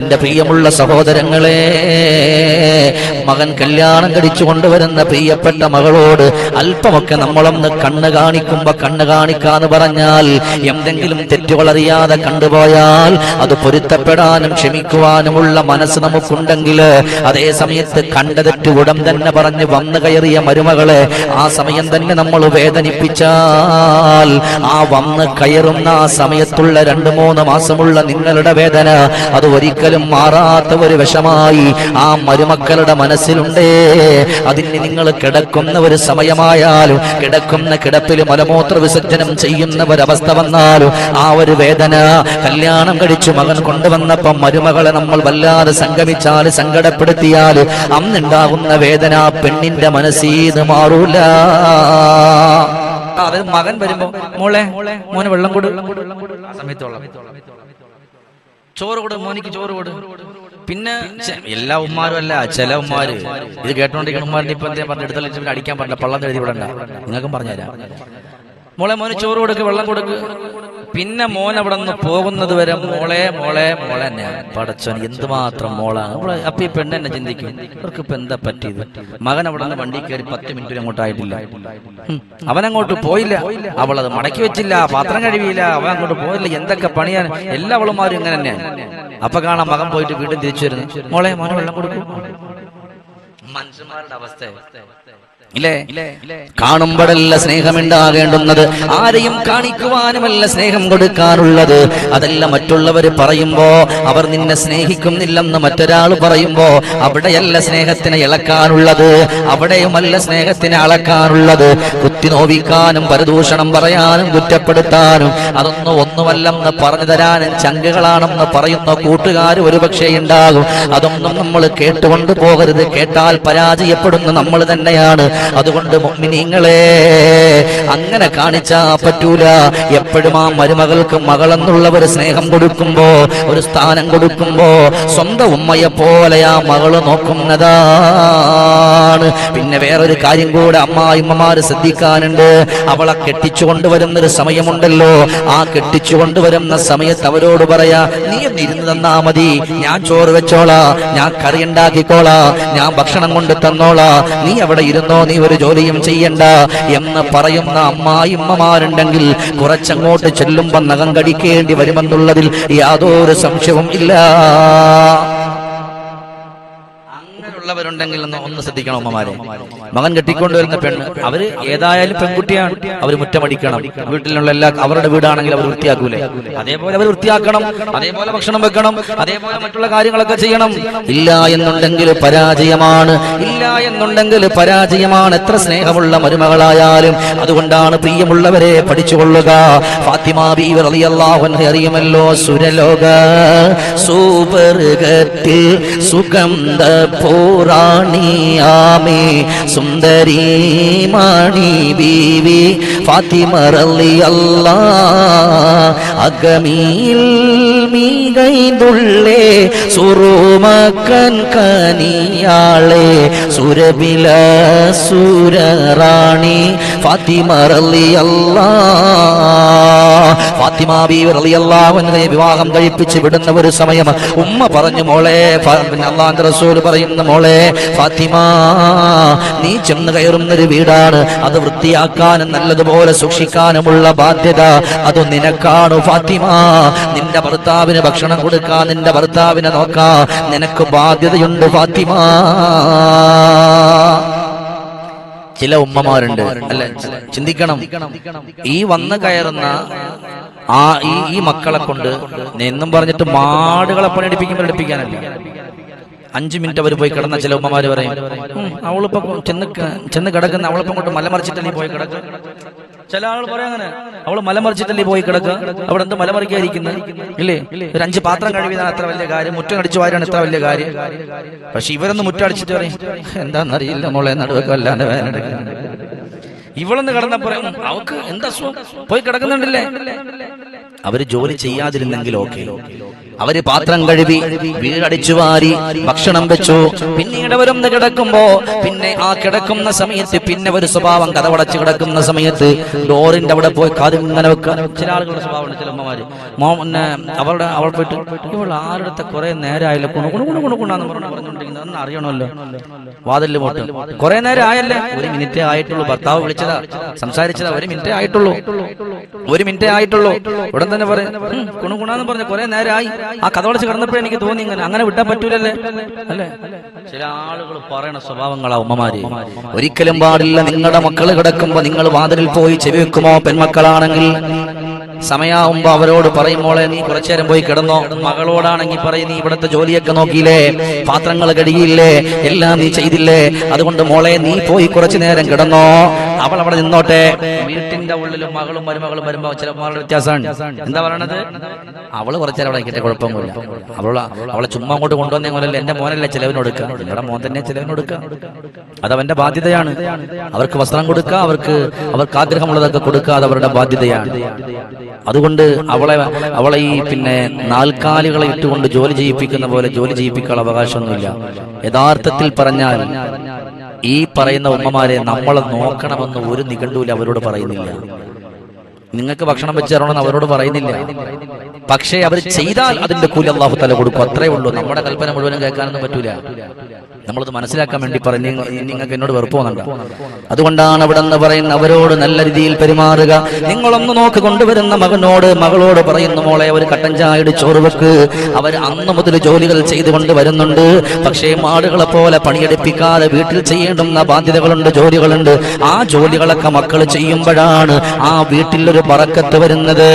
എന്റെ പ്രിയമുള്ള സഹോദരങ്ങളെ മകൻ കല്യാണം കഴിച്ചു കൊണ്ടുവരുന്ന പ്രിയപ്പെട്ട മകളോട് അല്പമൊക്കെ നമ്മളൊന്ന് കണ്ണ് കാണിക്കുമ്പോ കണ്ണ് കാണിക്കാന്ന് പറഞ്ഞാൽ എന്തെങ്കിലും തെറ്റുകളറിയാതെ കണ്ടുപോയാൽ അത് പൊരുത്തപ്പെടാനും ക്ഷമിക്കുവാനുമുള്ള മനസ്സ് നമുക്കുണ്ടെങ്കിൽ അതേ സമയത്ത് കണ്ട തെറ്റ് ഉടൻ തന്നെ പറഞ്ഞ് വന്നു കയറിയ മരുമകളെ ആ സമയം തന്നെ നമ്മൾ വേദനിപ്പിച്ചാൽ ആ വന്ന് കയറുന്ന ആ സമയത്തുള്ള രണ്ടു മൂന്ന് മാസമുള്ള നിങ്ങളുടെ വേദന അത് ഒരിക്കലും മാറാത്ത ഒരു വിഷമായി ആ മരുമക്കളുടെ മനസ്സിലുണ്ടേ. അതിന് നിങ്ങൾ കിടക്കുന്ന ഒരു സമയമായാലും കിടക്കുന്ന കിടപ്പിൽ മലമൂത്ര വിസർജനം ചെയ്യുന്ന ഒരവസ്ഥ വന്നാലും ആ ഒരു വേദന കല്യാണം കഴിച്ചു മകൻ കൊണ്ടുവന്നപ്പം മരുമകളെ നമ്മൾ വല്ലാതെ സംഗമിച്ചാൽ സങ്കടപ്പെടുത്തിയാൽ അന്നുണ്ടാകുന്ന വേദന പെണ്ണിന്റെ മനസ്സീത് മാറൂല. അത് മകൻ വരുമ്പോ മോളെ മോനെ വെള്ളം കൊടു. ആ സമയത്ത് ചോറ് കൊടു മോനിക്ക് ചോറ് കൊടു. പിന്നെ എല്ലാ ഉമ്മാരും അല്ല ചില ഉമ്മാര്. ഇത് കേട്ടോണ്ടിരിക്കുന്ന ഉമ്മാരുടെ ഇപ്പൊ എന്താ പറഞ്ഞ പിന്നെ അടിക്കാൻ പറ്റില്ല പള്ളം എഴുതി വിടണ്ട. നിങ്ങൾക്കും പറഞ്ഞുതരാം. മോളെ മോന് ചോറ് കൊടുക്ക് വെള്ളം കൊടുക്ക്. പിന്നെ മോൻ അവിടെ നിന്ന് പോകുന്നത് വരെ മോളെ മോളെ മോളെ തന്നെ പടച്ചോൻ എന്തുമാത്രം മോളാണ്. അപ്പൊ ഈ പെണ്ണ് എന്നെ ചിന്തിക്കും. ഇവർക്ക് ഇപ്പൊ എന്താ പറ്റിയത്? മകൻ അവിടെ നിന്ന് വണ്ടി കയറി പത്ത് മിനിറ്റ് അങ്ങോട്ടായിട്ടില്ല അങ്ങോട്ട് പോയില്ല. അവൾ അത് മടക്കി വെച്ചില്ല. പാത്രം കഴുകിയില്ല. അവൻ അങ്ങോട്ട് പോയില്ല. എന്തൊക്കെ പണിയാണ്? എല്ലാ അവളുമാരും ഇങ്ങനെ തന്നെയാണ്. അപ്പൊ കാണാം മകൻ പോയിട്ട് വീണ്ടും തിരിച്ചു വരുന്നു. മോളെ മോനെ വെള്ളം കൊടുക്കും. മനുഷ്യന്മാരുടെ അവസ്ഥ. ഇല്ലേ? കാണുമ്പോഴല്ല സ്നേഹമുണ്ടാകേണ്ടുന്നത്. ആരെയും കാണിക്കുവാനുമല്ല സ്നേഹം കൊടുക്കാനുള്ളത് അതല്ല മറ്റുള്ളവർ പറയുമ്പോ അവർ നിന്നെ സ്നേഹിക്കുന്നില്ലെന്ന് മറ്റൊരാൾ പറയുമ്പോ അവിടെയല്ല സ്നേഹത്തിന് ഇളക്കാനുള്ളത്. അവിടെയുമല്ല സ്നേഹത്തിന് അളക്കാനുള്ളത്. കുത്തി നോവിക്കാനും പരദൂഷണം പറയാനും കുറ്റപ്പെടുത്താനും അതൊന്നും ഒന്നുമല്ലെന്ന് പറഞ്ഞു തരാനും ചങ്കുകളാണെന്ന് പറയുന്ന കൂട്ടുകാർ ഒരുപക്ഷെ ഉണ്ടാകും. അതൊന്നും നമ്മൾ കേട്ടുകൊണ്ട് പോകരുത് കേട്ടാൽ പരാജയപ്പെടുന്ന. നമ്മൾ തന്നെയാണ്. അതുകൊണ്ട് മുഅ്മിനീങ്ങളെ അങ്ങനെ കാണിച്ചാ പറ്റൂല. എപ്പോഴും ആ മരുമകൾക്ക് മകളെന്നുള്ള ഒരു സ്നേഹം കൊടുക്കുമ്പോ ഒരു സ്ഥാനം കൊടുക്കുമ്പോ സ്വന്തം ഉമ്മയെ പോലെ ആ മകൾ നോക്കുന്നതാണ്. പിന്നെ വേറൊരു കാര്യം കൂടെ അമ്മായിമ്മമാര് ശ്രദ്ധിക്കാനുണ്ട്. അവളെ കെട്ടിച്ചു കൊണ്ടുവരുന്ന ഒരു സമയമുണ്ടല്ലോ. ആ കെട്ടിച്ചു കൊണ്ടുവരുന്ന സമയത്ത് അവരോട് പറയാ നീ ഒന്നിരുന്ന് തന്നാ മതി. ഞാൻ ചോറ് വെച്ചോളാ. ഞാൻ കറി ഉണ്ടാക്കിക്കോളാ. ഞാൻ ഭക്ഷണം കൊണ്ട് തന്നോളാ. നീ അവിടെ ഇരുന്നോ? നീ ഒരു ജോലിയും ചെയ്യണ്ട എന്ന് പറയുന്ന അമ്മായിമ്മമാരുണ്ടെങ്കിൽ കുറച്ചങ്ങോട്ട് ചെല്ലുമ്പോ നഖം കടിക്കേണ്ടി വരുമെന്നുള്ളതിൽ യാതൊരു സംശയവും ഇല്ല. അങ്ങനെയുള്ളവരുണ്ടെങ്കിൽ ഒന്ന് ശ്രദ്ധിക്കണം അമ്മമാരെ മകൻ കെട്ടിക്കൊണ്ടുവരുന്ന പെണ്ണ് അവർ ഏതായാലും പെൺകുട്ടിയാണ്. അവർ മുറ്റമടിക്കണം. വീട്ടിലുള്ള എല്ലാ അവരുടെ വീടാണെങ്കിൽ അവർ വൃത്തിയാക്കൂലേ? അതേപോലെ അവർ വൃത്തിയാക്കണം. അതേപോലെ ഭക്ഷണം വെക്കണം. അതേപോലെ മറ്റുള്ള കാര്യങ്ങളൊക്കെ ചെയ്യണം. ഇല്ല എന്നുണ്ടെങ്കിൽ പരാജയമാണ്. ഇല്ല എന്നുണ്ടെങ്കിൽ പരാജയമാണ്. എത്ര സ്നേഹമുള്ള മരുമകളായാലും അതുകൊണ്ടാണ് പ്രിയമുള്ളവരെ പഠിച്ചുകൊള്ളുക. ഫാത്തിമ ബീവി റളിയല്ലാഹു അൻഹ അറിയുമല്ലോ സുരലോക സൂപർഗത്തിൽ സുഗന്ധ പൂറാണിയാമേ സുന്ദരി മാണി ബീവി ഫാത്തിമ റളിയല്ലാ അഗമിയിൽ മീകൈതുള്ളേ സുറുമക്കൻ കനിയാളെ സുരബില സുരറാണി ഫാത്തിമ അല്ല ബീവി വിവാഹം കഴിപ്പിച്ച് വിടുന്ന ഒരു സമയം. ഉമ്മ പറഞ്ഞു മോളെ പിന്നെ അള്ളാന്റെ റസൂൽ പറയുന്ന മോളെ ഫാത്തിമ നീ ചെന്ന് കയറുന്ന ഒരു വീടാണ്. അത് വൃത്തിയാക്കാനും നല്ലതുപോലെ സൂക്ഷിക്കാനുമുള്ള ബാധ്യത. അത് നിനക്കാണ് ഫാത്തിമ. നിന്റെ ഭർത്താവിന് ഭക്ഷണം കൊടുക്കാ നിന്റെ ഭർത്താവിനെ നോക്കാ. നിനക്ക് ബാധ്യതയുണ്ട് ഫാത്തിമ. ചില ഉമ്മമാരുണ്ട് അല്ലെ? ചിന്തിക്കണം. ഈ വന്ന് കയറുന്ന ആ ഈ ഈ മക്കളെ കൊണ്ട് എന്നും പറഞ്ഞിട്ട് മാടുകളെ പണിയെടുപ്പിക്കുമ്പോൾ എടുപ്പിക്കാനല്ല. അഞ്ചു മിനിറ്റ് അവർ പോയി കിടന്ന ചില ഉമ്മമാര് പറയും "ഉം, അവളിപ്പോ ചെന്ന് ചെന്ന് കിടക്കുന്ന അവളിപ്പം കൊണ്ട് മലമറിച്ചിട്ടല്ലേ പോയി കിടക്ക. ചില ആൾ പറയാം അങ്ങനെ അവൾ മലമറിച്ചിട്ടല്ലേ പോയി കിടക്കുക? അവിടെ എന്ത് മലമറിക്കാതിരിക്കുന്നത് ഇല്ലേ? ഒരു അഞ്ച് പാത്രം കഴിവിതാണ് അത്ര വലിയ കാര്യം. മുറ്റം അടിച്ചു വാരാണ് ഇത്ര വലിയ കാര്യം. പക്ഷെ ഇവരൊന്ന് മുറ്റം അടിച്ചിട്ട് പറയും എന്താണെന്നറിയില്ല മോളെ നടുവൊക്കെ അല്ലാണ്ട് വേദന എടുക്കുന്നുണ്ട്." ഇവളൊന്ന് കിടന്നപ്പോ അവക്ക് എന്താ പോയി കിടക്കുന്നുണ്ടല്ലേ? അവർ ജോലി ചെയ്യാതിരുന്നെങ്കിൽ ഓക്കെ. അവർ പാത്രം കഴുകി വീടടിച്ചു വാരി ഭക്ഷണം വെച്ചു. പിന്നീട് അവരൊന്ന് കിടക്കുമ്പോ പിന്നെ ആ കിടക്കുന്ന സമയത്ത് പിന്നെ ഒരു സ്വഭാവം കഥവടച്ച് കിടക്കുന്ന സമയത്ത് ഡോറിന്റെ അവിടെ പോയി കാതിങ്ങനെ വെക്കുക. ചില ആളുകളുടെ സ്വഭാവമാണ് ചില അമ്മമാര് മോ അവരുടെ അവൾ പോയിട്ട് ഇവൾ ആരുടെ കുറെ നേരമായില്ല കുണു കുണു കുണു കുണു കുണാന്ന് പറഞ്ഞു പറഞ്ഞുകൊണ്ടിരിക്കുന്നത്. അന്ന് അറിയണമല്ലോ. വാതിൽ പോട്ട്. കുറെ നേരം ആയല്ലേ ഒരു മിനിറ്റേ ആയിട്ടുള്ളൂ. ഭർത്താവ് വിളിച്ചതാ. സംസാരിച്ചതാ. ഒരു മിനിറ്റേ ആയിട്ടുള്ളൂ. ഒരു മിനിറ്റേ ആയിട്ടുള്ളൂ. ഉടൻ തന്നെ പറയും "ഉം, കുണു കുണാന്ന് പറഞ്ഞു കുറെ നേരമായി ആ കഥ വിളിച്ച് കിടന്നപ്പോഴേ എനിക്ക് തോന്നി ഇങ്ങനെ അങ്ങനെ വിട്ടാൻ പറ്റൂലല്ലേ? അല്ലേ? ചില ആളുകൾ പറയണ സ്വഭാവങ്ങളാ ഉമ്മമാര്. ഒരിക്കലും പാടില്ല നിങ്ങളുടെ മക്കൾ കിടക്കുമ്പോ നിങ്ങൾ വാതിലിൽ പോയി ചെവി വെക്കുമോ പെൺമക്കളാണെങ്കിൽ? സമയാവുമ്പോ അവരോട് പറയുമ്പോളെ നീ കുറച്ചേരം പോയി കിടന്നോ. മകളോടാണെങ്കിൽ പറയും നീ ഇവിടുത്തെ ജോലിയൊക്കെ നോക്കിയില്ലേ? പാത്രങ്ങൾ കഴുകിയില്ലേ? എല്ലാം നീ ചെയ്തില്ലേ? അതുകൊണ്ട് മോളെ നീ പോയി കുറച്ചു നേരം കിടന്നോ. അവൾ അവിടെ നിന്നോട്ടെ. വീട്ടിന്റെ ഉള്ളിലും മകളും മരുമകളും വരുമ്പോ ചില വ്യത്യാസമാണ്. എന്താ പറയണത്? അവൾ കുറച്ചേരം അവിടെ കിട്ടിയ കുഴപ്പമൊന്നുമില്ല. അവളെ അവളെ ചുമ്മാ അങ്ങോട്ട് കൊണ്ടുവന്നേ പോലല്ലേ. എന്റെ മോനല്ലേ ചിലവിനൊടുക്ക നിങ്ങളുടെ മോൻ തന്നെ ചിലവിനൊടുക്ക അതവന്റെ ബാധ്യതയാണ്. അവർക്ക് വസ്ത്രം കൊടുക്കുക അവർക്ക് അവർക്ക് ആഗ്രഹമുള്ളതൊക്കെ കൊടുക്കുക അത് അവരുടെ ബാധ്യതയാണ്. അതുകൊണ്ട് അവളെ അവളെ ഈ പിന്നെ നാൽക്കാലികളെ ഇട്ടുകൊണ്ട് ജോലി ചെയ്യിപ്പിക്കുന്ന പോലെ ജോലി ചെയ്യിപ്പിക്കാനുള്ള അവകാശമൊന്നുമില്ല. യഥാർത്ഥത്തിൽ പറഞ്ഞാൽ ഈ പറയുന്ന ഉമ്മമാരെ നമ്മളെ നോക്കണമെന്ന് ഒരു നിഘണ്ടുവിൽ അവരോട് പറയുന്നില്ല. നിങ്ങൾക്ക് ഭക്ഷണം വെച്ച് തരണമെന്ന് അവരോട് പറയുന്നില്ല. പക്ഷേ അവർ ചെയ്താൽ അതിന്റെ കൂലി അള്ളാഹു തല കൊടുക്കും. അത്രേ ഉള്ളൂ. നമ്മുടെ കൽപ്പന മുഴുവനും കേൾക്കാനൊന്നും പറ്റൂല. നമ്മളത് മനസ്സിലാക്കാൻ വേണ്ടി പറഞ്ഞ് നിങ്ങൾക്ക് എന്നോട് വെറുപ്പ് തോന്നണ്ട അതുകൊണ്ടാണ് അവിടെ നിന്ന് പറയുന്ന അവരോട് നല്ല രീതിയിൽ പെരുമാറുക. നിങ്ങളൊന്ന് നോക്ക് കൊണ്ടുവരുന്ന മകനോട് മകളോട് പറയുന്ന മോളെ ഒരു കട്ടൻ ചായയുടെ ചോറ് വെക്ക്. അവർ അന്ന് മുതൽ ജോലികൾ ചെയ്തുകൊണ്ട് വരുന്നുണ്ട്. പക്ഷേ മാടുകളെ പോലെ പണിയെടുപ്പിക്കാതെ വീട്ടിൽ ചെയ്യേണ്ടുന്ന ബാധ്യതകളുണ്ട് ജോലികളുണ്ട്. ആ ജോലികളൊക്കെ മക്കൾ ചെയ്യുമ്പോഴാണ് ആ വീട്ടിലൊരു പറക്കത്ത് വരുന്നത്.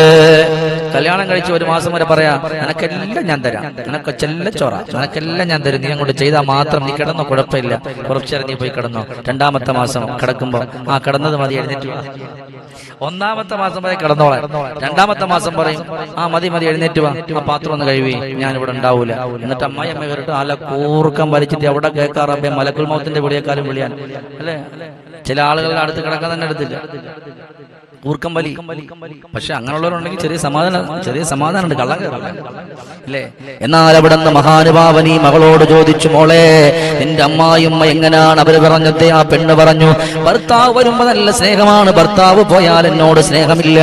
കല്യാണം കഴിച്ച് ഒരു മാസം വരെ പറയാ നിനക്കെല്ലാം ഞാൻ തരാം. നിനക്ക് ചോറ. നിനക്കെല്ലാം ഞാൻ തരും. നീ അങ്ങോട്ട് ചെയ്താൽ മാത്രം നീ കിടന്നോ കുഴപ്പമില്ല. കുറച്ചേരം നീ പോയി കിടന്നോ. രണ്ടാമത്തെ മാസം കിടക്കുമ്പോ ആ കിടന്നത് മതി എഴുന്നേറ്റ്. ഒന്നാമത്തെ മാസം വരെ കിടന്നോളെ. രണ്ടാമത്തെ മാസം പറയും ആ മതി മതി എഴുന്നേറ്റ് വാ. ആ പാത്രം ഒന്ന് കഴിവി ഞാൻ ഇവിടെ ഉണ്ടാവൂല. എന്നിട്ട് അമ്മായി അമ്മ കയറിട്ട് അല കൂർക്കം വലിച്ചിട്ട് എവിടെ കേൾക്കാറേ മലക്കുൽ മൗത്തിന്റെ വിളിയേക്കാളും വിളിയാൻ. അല്ലേ? ചില ആളുകളുടെ അടുത്ത് കിടക്കാൻ തന്നെ എടുത്തില്ല. ഊർക്കം വലി പക്ഷെ അങ്ങനെയുള്ളവരുണ്ടെങ്കിൽ ചെറിയ സമാധാനം ചെറിയ സമാധാനമുണ്ട്. കള്ളം അല്ലേ എന്നാൽ അവിടെ നിന്ന് മഹാനുഭാവനി മകളോട് ചോദിച്ചു മോളെ നിന്റെ അമ്മായിമ്മ എങ്ങനെയാണ്? അവർ പറഞ്ഞത് ആ പെണ്ണ് പറഞ്ഞു ഭർത്താവ് വരുമ്പോ നല്ല സ്നേഹമാണ്. ഭർത്താവ് പോയാൽ എന്നോട് സ്നേഹമില്ല.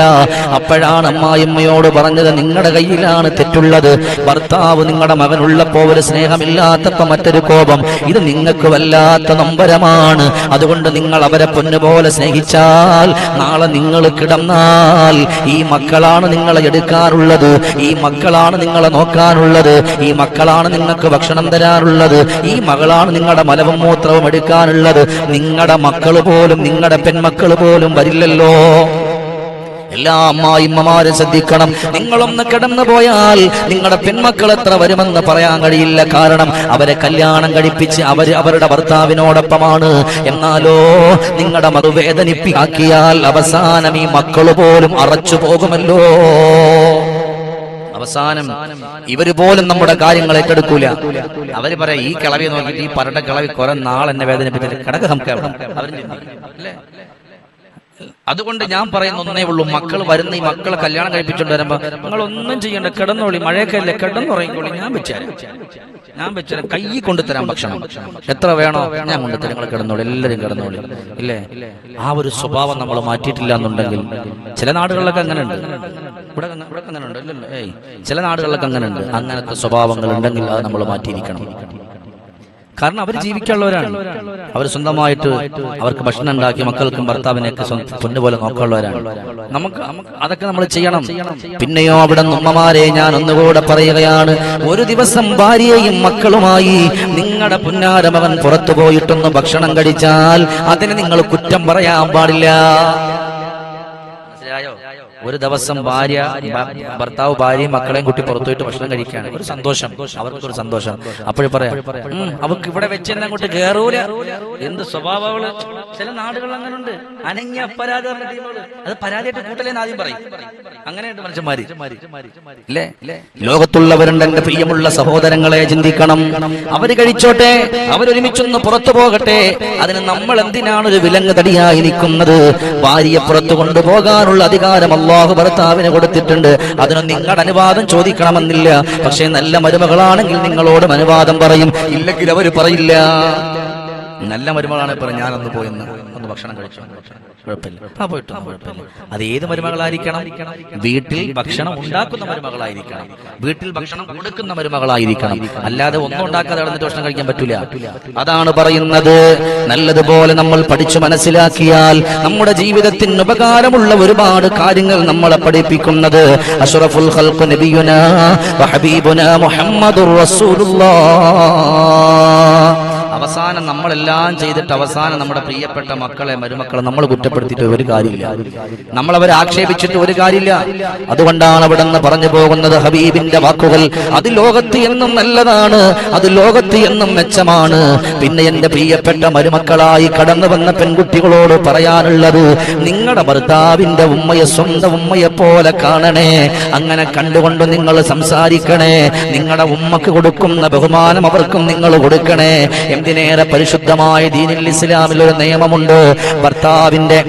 അപ്പോഴാണ് അമ്മായിമ്മയോട് പറഞ്ഞത് നിങ്ങളുടെ കയ്യിലാണ് തെറ്റുള്ളത്. ഭർത്താവ് നിങ്ങളുടെ മകനുള്ളപ്പോ ഒരു സ്നേഹമില്ലാത്തപ്പോ മറ്റൊരു കോപം. ഇത് നിങ്ങൾക്ക് വല്ലാത്ത നമ്പരമാണ്. അതുകൊണ്ട് നിങ്ങൾ അവരെ പൊന്നുപോലെ സ്നേഹിച്ചാൽ നാളെ നിങ്ങൾ കിടന്നാൽ ഈ മക്കളാണ് നിങ്ങളെ എടുക്കാറുള്ളത്. ഈ മക്കളാണ് നിങ്ങളെ നോക്കാനുള്ളത്. ഈ മക്കളാണ് നിങ്ങൾക്ക് ഭക്ഷണം തരാറുള്ളത്. ഈ മകളാണ് നിങ്ങളുടെ മലവും മൂത്രവും എടുക്കാനുള്ളത്. നിങ്ങളുടെ മക്കൾ പോലും നിങ്ങളുടെ പെൺമക്കൾ പോലും വരില്ലല്ലോ. എല്ലാ അമ്മായിമ്മമാരും ശ്രദ്ധിക്കണം. നിങ്ങളൊന്ന് കിടന്നു പോയാൽ നിങ്ങളുടെ പെൺമക്കൾ എത്ര വരുമെന്ന് പറയാൻ കഴിയില്ല. കാരണം അവരെ കല്യാണം കഴിപ്പിച്ച് അവർ അവരുടെ ഭർത്താവിനോടൊപ്പമാണ്. എന്നാലോ നിങ്ങളുടെ മറുവേദനിപ്പിയാക്കിയാൽ അവസാനം ഈ മക്കൾ പോലും അറച്ചു പോകുമല്ലോ. അവസാനം ഇവർ പോലും നമ്മുടെ കാര്യങ്ങൾ ഏറ്റെടുക്കൂല. അവർ പറയാം ഈ കിളവി നോക്കിയിട്ട് ഈ പരട്ട കിളവി കുറെ നാളെന്നെ വേദനിപ്പിച്ചിട്ട് കിടക്ക നമുക്ക് അവരും അതുകൊണ്ട് ഞാൻ പറയുന്ന ഒന്നേ ഉള്ളൂ മക്കൾ വരുന്ന ഈ മക്കളെ കല്യാണം കഴിപ്പിച്ചോണ്ട് വരുമ്പോ നിങ്ങൾ ഒന്നും ചെയ്യണ്ട കിടന്നോളി മഴയൊക്കെ കിടന്നുറങ്ങിക്കോളി ഞാൻ വെച്ചാൽ ഞാൻ വെച്ചാൽ കൈ കൊണ്ടുതരാം ഭക്ഷണം. എത്ര വേണോ ഞാൻ കൊണ്ടുതരാം. നിങ്ങൾ കിടന്നോളി എല്ലാവരും കിടന്നോളി. ഇല്ലേ? ആ ഒരു സ്വഭാവം നമ്മൾ മാറ്റിയിട്ടില്ല എന്നുണ്ടെങ്കിൽ ചില നാടുകളിലൊക്കെ അങ്ങനെ ഉണ്ട് ഇവിടെ ഇവിടെ അങ്ങനെ ഉണ്ട് ഏയ് ചില നാടുകളിലൊക്കെ അങ്ങനെ ഉണ്ട് അങ്ങനത്തെ സ്വഭാവങ്ങൾ ഉണ്ടെങ്കിൽ അത് നമ്മൾ മാറ്റിയിരിക്കണം. കാരണം അവർ ജീവിക്കാനുള്ളവരാണ്. അവർ സ്വന്തമായിട്ട് അവർക്ക് ഭക്ഷണം ഉണ്ടാക്കി മക്കൾക്കും ഭർത്താവിനെയൊക്കെ പൊന്നുപോലെ നോക്കാനുള്ളവരാണ്. നമുക്ക് അതൊക്കെ നമ്മൾ ചെയ്യണം. പിന്നെയോ അവിടെ ഉമ്മമാരെ ഞാൻ ഒന്നുകൂടെ പറയുകയാണ്. ഒരു ദിവസം ഭാര്യയും മക്കളുമായി നിങ്ങളുടെ പുന്നാരമവൻ പുറത്തു പോയിട്ടൊന്ന് ഭക്ഷണം കഴിച്ചാൽ അതിന് നിങ്ങൾ കുറ്റം പറയാൻ പാടില്ല. ഒരു ദിവസം ഭാര്യ ഭർത്താവ് ഭാര്യയും മക്കളെയും കുട്ടി പുറത്തുപോയിട്ട് ഭക്ഷണം കഴിക്കുകയാണ്. ഒരു സന്തോഷം. അവർക്കൊരു സന്തോഷം. അപ്പോഴും പറയാം. അവർക്ക് ഇവിടെ വെച്ച് തന്നെ അങ്ങോട്ട് കയറൂല എന്ത് സ്വഭാവങ്ങൾ ചില നാടുകളിൽ അങ്ങനെ ഉണ്ട് അനങ്ങിയ അപരാധ അത് പരാതിയായിട്ട് കൂട്ടലേന്ന് ആദ്യം പറയും. അങ്ങനെയുണ്ട് മനുഷ്യന്മാര്. ഇല്ലേ? ലോകത്തുള്ളവരുണ്ട് എന്റെ പ്രിയമുള്ള സഹോദരങ്ങളെ ചിന്തിക്കണം. അവർ കഴിച്ചോട്ടെ. അവരൊരുമിച്ചൊന്ന് പുറത്തു പോകട്ടെ. അതിന് നമ്മൾ എന്തിനാണ് ഒരു വിലങ്ങ് തടിയായി നിൽക്കുന്നത്? ഭാര്യയെ പുറത്തു കൊണ്ടുപോകാനുള്ള അധികാരമല്ല. അള്ളാഹു ഭർത്താവിന് കൊടുത്തിട്ടുണ്ട്. അതിന് നിങ്ങളുടെ അനുവാദം ചോദിക്കണമെന്നില്ല. പക്ഷേ നല്ല മരുമകളാണെങ്കിൽ നിങ്ങളോടും അനുവാദം പറയും. ഇല്ലെങ്കിൽ അവർ പറയില്ല. നല്ല മരുമകളാണ് ഞാൻ അന്ന് പോയെന്ന്. ഒന്ന് ഭക്ഷണം കഴിച്ചു. കുഴപ്പമില്ല. ആ പോയിട്ട് കുഴപ്പമില്ല. അത് ഏത് മരുമകളായിരിക്കണം? വീട്ടിൽ ഭക്ഷണം ഉണ്ടാക്കുന്ന മരുമകളായിരിക്കണം. വീട്ടിൽ ഭക്ഷണം കൊടുക്കുന്ന മരുമകളായിരിക്കണം. അല്ലാതെ ഒന്നും ഉണ്ടാക്കാതെ നടന്നിട്ട് ഭക്ഷണം കഴിക്കാൻ പറ്റൂല. അതാണ് പറയുന്നത്. നല്ലതുപോലെ നമ്മൾ പഠിച്ചു മനസ്സിലാക്കിയാൽ നമ്മുടെ ജീവിതത്തിന് ഉപകാരമുള്ള ഒരുപാട് കാര്യങ്ങൾ നമ്മളെ പഠിപ്പിക്കുന്നത്. അഷ്റഫുൽ ഖൽഖു നബിയുന മുഹമ്മദുർ റസൂലുള്ളാഹ് അവസാനം നമ്മളെല്ലാം ചെയ്തിട്ട് അവസാനം നമ്മുടെ പ്രിയപ്പെട്ട മക്കളെ മരുമക്കളെ നമ്മൾ കുറ്റപ്പെടുത്തിയിട്ട് ഒരു കാര്യമില്ല. നമ്മൾ അവരെ ആക്ഷേപിച്ചിട്ട് ഒരു കാര്യമില്ല. അതുകൊണ്ടാണ് അവിടെ നിന്ന് പറഞ്ഞു പോകുന്നത് ഹബീബിന്റെ വാക്കുകൾ. അത് ലോകത്ത് എന്നും നല്ലതാണ് അത് ലോകത്ത് എന്നും മെച്ചമാണ്. പിന്നെ എന്റെ പ്രിയപ്പെട്ട മരുമക്കളായി കടന്നു വന്ന പെൺകുട്ടികളോട് പറയാനുള്ളത് നിങ്ങളുടെ ഭർത്താവിന്റെ ഉമ്മയെ സ്വന്തം ഉമ്മയെ പോലെ കാണണേ. അങ്ങനെ കണ്ടുകൊണ്ട് നിങ്ങൾ സംസാരിക്കണേ. നിങ്ങളുടെ ഉമ്മക്ക് കൊടുക്കുന്ന ബഹുമാനം അവർക്കും നിങ്ങൾ കൊടുക്കണേ. എന്തിനേറെ പരിശുദ്ധമായ ദീനിൽ ഇസ്ലാമിൽ ഒരു നിയമമുണ്ട്. ഭർത്താവിന്റെ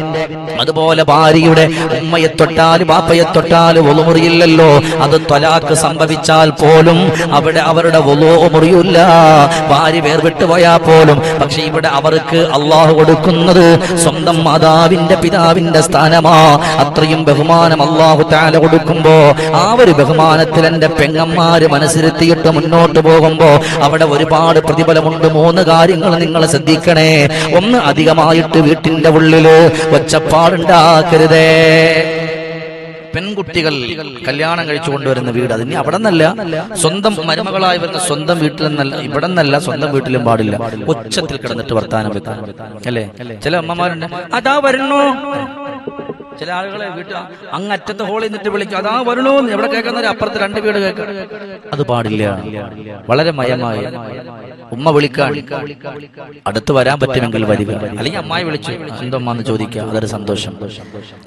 അതുപോലെ ഭാര്യയുടെ ഉമ്മയെ തൊട്ടാൽ ബാപ്പയെ തൊട്ടാൽ ഒളുമുറിയില്ലല്ലോ. അത് തൊലാക്ക് സംഭവിച്ചാൽ പോലും അവിടെ അവരുടെ ഒലോ മുറിയില്ല. ഭാര്യ വേർവിട്ട് പോയാൽ പോലും. പക്ഷെ ഇവിടെ അവർക്ക് അള്ളാഹു കൊടുക്കുന്നത് സ്വന്തം മാതാവിന്റെ പിതാവിന്റെ സ്ഥാനമാ. അത്രയും ബഹുമാനം അള്ളാഹു താല കൊടുക്കുമ്പോ ആ ഒരു ബഹുമാനത്തിൽ എന്റെ പെങ്ങന്മാര് മനസ്സിലെത്തിയിട്ട് മുന്നോട്ട് പോകുമ്പോ അവിടെ ഒരുപാട് പ്രതിഫലമുണ്ട്. മൂന്ന് കാര്യങ്ങൾ നിങ്ങൾ ശ്രദ്ധിക്കണേ. ഒന്ന് അധികമായിട്ട് വീട്ടിന്റെ ഉള്ളിൽ ഒച്ചപ്പാടുണ്ടാക്കരുതേ. പെൺകുട്ടികൾ കല്യാണം കഴിച്ചു കൊണ്ടുവരുന്ന വീട് അതിന് അവിടെ നിന്നല്ല സ്വന്തം മരുമകളായി വരുന്ന സ്വന്തം വീട്ടിൽ നിന്നല്ല ഇവിടെ നിന്നല്ല സ്വന്തം വീട്ടിലും പാടില്ല. ഉച്ചത്തിൽ കിടന്നിട്ട് വർത്താനം വെക്കാൻ അല്ലേ? ചില അമ്മമാരുണ്ട് അതാ വരണോ ചില ആളുകളെ വീട്ടിൽ അങ്ങറ്റത്തെ ഹോളിൽ നിന്നിട്ട് വിളിക്കും. അതാ വരണോ എവിടെ കേൾക്കുന്നവരെ? അപ്പുറത്ത് രണ്ട് വീട് കേൾക്കാം. അത് പാടില്ല. വളരെ മയമായ. ഉമ്മ വിളിക്കാൻ. അടുത്ത് വരാൻ പറ്റുമെങ്കിൽ വരിക അല്ലെങ്കിൽ അമ്മായി വിളിച്ചു. എന്തോ അമ്മ എന്ന് ചോദിക്കുക അതൊരു സന്തോഷം.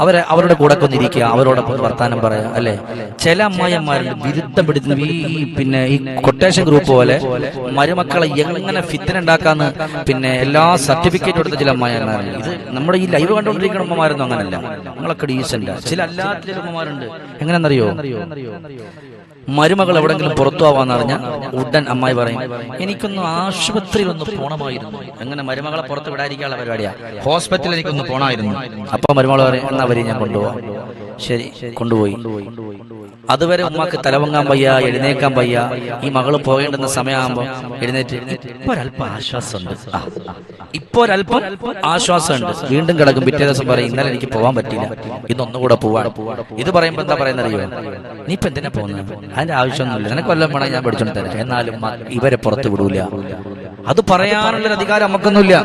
അവരെ അവരുടെ കൂടെ ഒന്ന് ഇരിക്കുക. അവരോടൊപ്പം വർത്താനം പറയാം. അല്ലെ? ചില അമ്മായിമാരിൽ വിരുദ്ധം പിടിക്കുന്ന ഈ പിന്നെ ഈ കൊട്ടേഷൻ ഗ്രൂപ്പ് പോലെ മരുമക്കളെ എങ്ങനെ ഫിത്തിന് ഉണ്ടാക്കാന്ന് പിന്നെ എല്ലാ സർട്ടിഫിക്കറ്റും എടുത്ത ചില അമ്മായിമാരുണ്ട് ഇത് നമ്മുടെ ഈ ലൈവ് കണ്ടുകൊണ്ടിരിക്കുന്ന അമ്മമാരൊന്നും അങ്ങനല്ല. നിങ്ങളൊക്കെ ഡീസന്റ് ചില അല്ലാത്ത ചില ഉമ്മമാരുണ്ട് എങ്ങനെയെന്നറിയോ മരുമകൾ എവിടെങ്കിലും പുറത്തു അറിഞ്ഞ അറിഞ്ഞാൽ ഉടൻ അമ്മായി പറയും എനിക്കൊന്ന് ആശുപത്രിയിൽ ഒന്ന് പോണമായിരുന്നു. അങ്ങനെ മരുമകളെ പുറത്ത് വിടാതിരിക്കാനുള്ള പരിപാടിയാ? ഹോസ്പിറ്റലിൽ എനിക്കൊന്ന് പോണായിരുന്നു അപ്പൊ മരുമകൾ പറയും എന്നാ വരി ഞാൻ കൊണ്ടുപോവാം. ശരി കൊണ്ടുപോയി. അതുവരെ ഉമ്മാക്ക് തലവങ്ങാൻ വയ്യ എഴുന്നേക്കാൻ വയ്യ ഈ മകൾ പോകേണ്ടുന്ന സമയമാകുമ്പോ എഴുന്നേറ്റ്. ഇപ്പൊ ഒരല്പം ആശ്വാസമുണ്ട്. ഇപ്പൊ ഒരല്പം ആശ്വാസമുണ്ട്. വീണ്ടും കിടക്കും. പിറ്റേ ദിവസം പറയും ഇന്നലെ എനിക്ക് പോവാൻ പറ്റില്ല ഇന്നൊന്നുകൂടെ പോവാണ്. ഇത് പറയുമ്പോ എന്താ പറയുന്നറിയോ? നീ ഇപ്പൊ എന്തിനാ പോകുന്നത് അതിന്റെ ആവശ്യമൊന്നുമില്ല. നിനക്ക് വല്ലതും വേണം ഞാൻ പഠിച്ചോണ്ട് തരാം. എന്നാലും ഇവരെ പുറത്ത് വിടൂല. അത് പറയാനുള്ള അധികാരം നമുക്കൊന്നുമില്ല.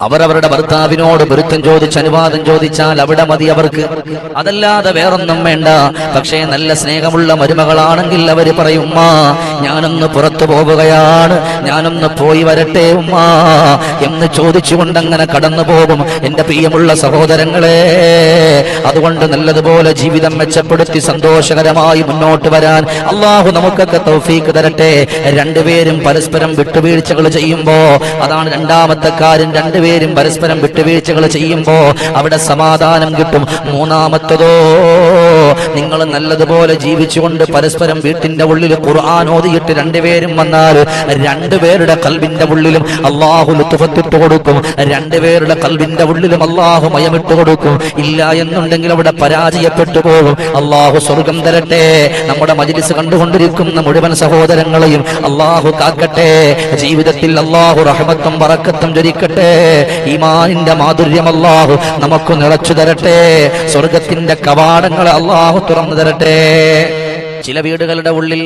അവരവരുടെ ഭർത്താവിനോട് പൊരുത്തം ചോദിച്ച് അനുവാദം ചോദിച്ചാൽ അവിടെ മതി അവർക്ക്. അതല്ലാതെ വേറൊന്നും വേണ്ട. പക്ഷേ നല്ല സ്നേഹമുള്ള മരുമകളാണെങ്കിൽ അവർ പറയും ഉമ്മ ഞാനൊന്ന് പുറത്തു പോവുകയാണ്. ഞാനൊന്ന് പോയി വരട്ടെ ഉമ്മ. എന്ന് ചോദിച്ചുകൊണ്ട് അങ്ങനെ കടന്നു പോകും എന്റെ പ്രിയമുള്ള സഹോദരങ്ങളെ. അതുകൊണ്ട് നല്ലതുപോലെ ജീവിതം മെച്ചപ്പെടുത്തി സന്തോഷകരമായി മുന്നോട്ട് വരാൻ അള്ളാഹു നമുക്കൊക്കെ തൗഫീക്ക് തരട്ടെ. രണ്ടുപേരും പരസ്പരം വിട്ടുവീഴ്ചകൾ ചെയ്യുമ്പോ അതാണ് രണ്ടാമത്തെ കാര്യം. രണ്ടുപേരും പരസ്പരം വിട്ടുവീഴ്ചകൾ ചെയ്യുമ്പോ അവിടെ സമാധാനം കിട്ടും. മൂന്നാമത്തതോ നിങ്ങൾ നല്ലതുപോലെ ജീവിച്ചുകൊണ്ട് പരസ്പരം വീട്ടിന്റെ ഉള്ളിൽ ഖുർആൻ ഓതിയിട്ട് രണ്ടുപേരും വന്നാൽ രണ്ടുപേരുടെ കൽവിന്റെ ഉള്ളിലും അള്ളാഹു ലുത്തുഫത്തിട്ട് കൊടുക്കും. രണ്ടുപേരുടെ കൽവിന്റെ ഉള്ളിലും അള്ളാഹു മയമിട്ട് കൊടുക്കും. ഇല്ല എന്നുണ്ടെങ്കിൽ അവിടെ പരാജയപ്പെട്ടു പോകും. അള്ളാഹു സ്വർഗം തരട്ടെ. നമ്മുടെ മജിലിസ് കണ്ടുകൊണ്ടിരിക്കുന്ന മുഴുവൻ സഹോദരങ്ങളെയും അള്ളാഹു കാക്കട്ടെ. ജീവിതത്തിൽ അള്ളാഹു റഹ്മത്തും പറക്കത്തും ജരിക്കട്ടെ ഈമാനിന്റെ മാധുര്യം അള്ളാഹു നമുക്ക് നിറച്ചു തരട്ടെ. സ്വർഗത്തിന്റെ കവാടങ്ങൾ അള്ളാഹു തുറന്നു തരട്ടെ. ചില വീടുകളുടെ ഉള്ളിൽ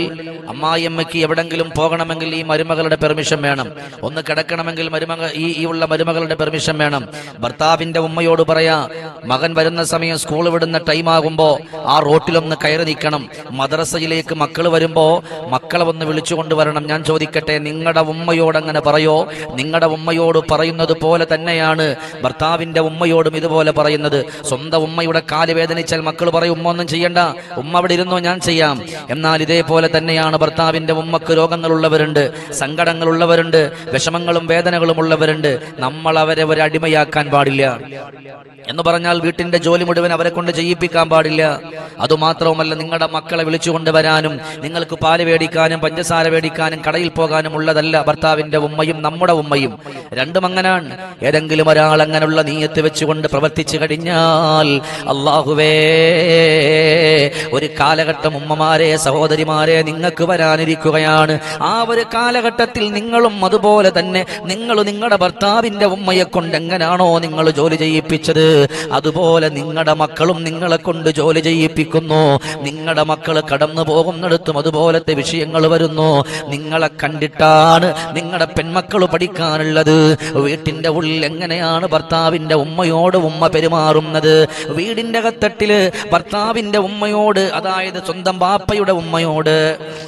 അമ്മായിയമ്മയ്ക്ക് എവിടെങ്കിലും പോകണമെങ്കിൽ ഈ മരുമകളുടെ പെർമിഷൻ വേണം. ഒന്ന് കിടക്കണമെങ്കിൽ മരുമക ഈ ഈ ഉള്ള മരുമകളുടെ പെർമിഷൻ വേണം. ഭർത്താവിന്റെ ഉമ്മയോട് പറയാ മകൻ വരുന്ന സമയം സ്കൂൾ വിടുന്ന ടൈം ആകുമ്പോ ആ റോട്ടിലൊന്ന് കയറി നിൽക്കണം. മദ്രസയിലേക്ക് മക്കൾ വരുമ്പോ മക്കളെ ഒന്ന് വിളിച്ചു കൊണ്ടുവരണം. ഞാൻ ചോദിക്കട്ടെ നിങ്ങളുടെ ഉമ്മയോട് അങ്ങനെ പറയോ? നിങ്ങളുടെ ഉമ്മയോട് പറയുന്നത് പോലെ തന്നെയാണ് ഭർത്താവിന്റെ ഉമ്മയോടും ഇതുപോലെ പറയുന്നത്. സ്വന്തം ഉമ്മയുടെ കാൽ വേദനിച്ചാൽ മക്കൾ പറയും ഉമ്മ ഒന്നും ചെയ്യണ്ട. ഉമ്മ അവിടെ ഇരുന്നോ ഞാൻ ചെയ്യാം. എന്നാൽ ഇതേപോലെ തന്നെയാണ് ഭർത്താവിന്റെ ഉമ്മക്ക് രോഗങ്ങളുള്ളവരുണ്ട് സങ്കടങ്ങളുള്ളവരുണ്ട് വിഷമങ്ങളും വേദനകളും ഉള്ളവരുണ്ട്. നമ്മൾ അവരെ ഒരു അടിമയാക്കാൻ പാടില്ല. എന്ന് പറഞ്ഞാൽ വീട്ടിന്റെ ജോലി മുഴുവൻ അവരെ കൊണ്ട് ചെയ്യിപ്പിക്കാൻ പാടില്ല. അതുമാത്രവുമല്ല നിങ്ങളുടെ മക്കളെ വിളിച്ചുകൊണ്ട് വരാനും നിങ്ങൾക്ക് പാൽ മേടിക്കാനും പഞ്ചസാര മേടിക്കാനും കടയിൽ പോകാനും ഉള്ളതല്ല ഭർത്താവിന്റെ ഉമ്മയും നമ്മുടെ ഉമ്മയും. രണ്ടും അങ്ങനാണ്. ഏതെങ്കിലും ഒരാൾ അങ്ങനെയുള്ള നീയത്ത് വെച്ചുകൊണ്ട് പ്രവർത്തിച്ചു കഴിഞ്ഞാൽ അള്ളാഹുവേ ഒരു കാലഘട്ടം ഉമ്മമാരെ സഹോദരിമാരെ നിങ്ങൾക്ക് വരാനിരിക്കുകയാണ്. ആ ഒരു കാലഘട്ടത്തിൽ നിങ്ങളും അതുപോലെ തന്നെ നിങ്ങൾ നിങ്ങളുടെ ഭർത്താവിന്റെ ഉമ്മയെ കൊണ്ട് എങ്ങനെയാണോ നിങ്ങൾ ജോലി ചെയ്യിപ്പിച്ചത്? അതുപോലെ നിങ്ങളുടെ മക്കളും നിങ്ങളെ കൊണ്ട് ജോലി ചെയ്യിപ്പിക്കുന്നു. നിങ്ങളുടെ മക്കൾ കടന്നു പോകുന്നിടത്തും അതുപോലത്തെ വിഷയങ്ങൾ വരുന്നു. നിങ്ങളെ കണ്ടിട്ടാണ് നിങ്ങളുടെ പെൺമക്കൾ പഠിക്കാനുള്ളത്. വീട്ടിന്റെ ഉള്ളിൽ എങ്ങനെയാണ് ഭർത്താവിന്റെ ഉമ്മയോട് ഉമ്മ പെരുമാറുന്നത്? വീടിന്റെ കത്തട്ടിൽ ഭർത്താവിന്റെ ഉമ്മയോട് അതായത് സ്വന്തം ബാപ്പയുടെ ഉമ്മയോട്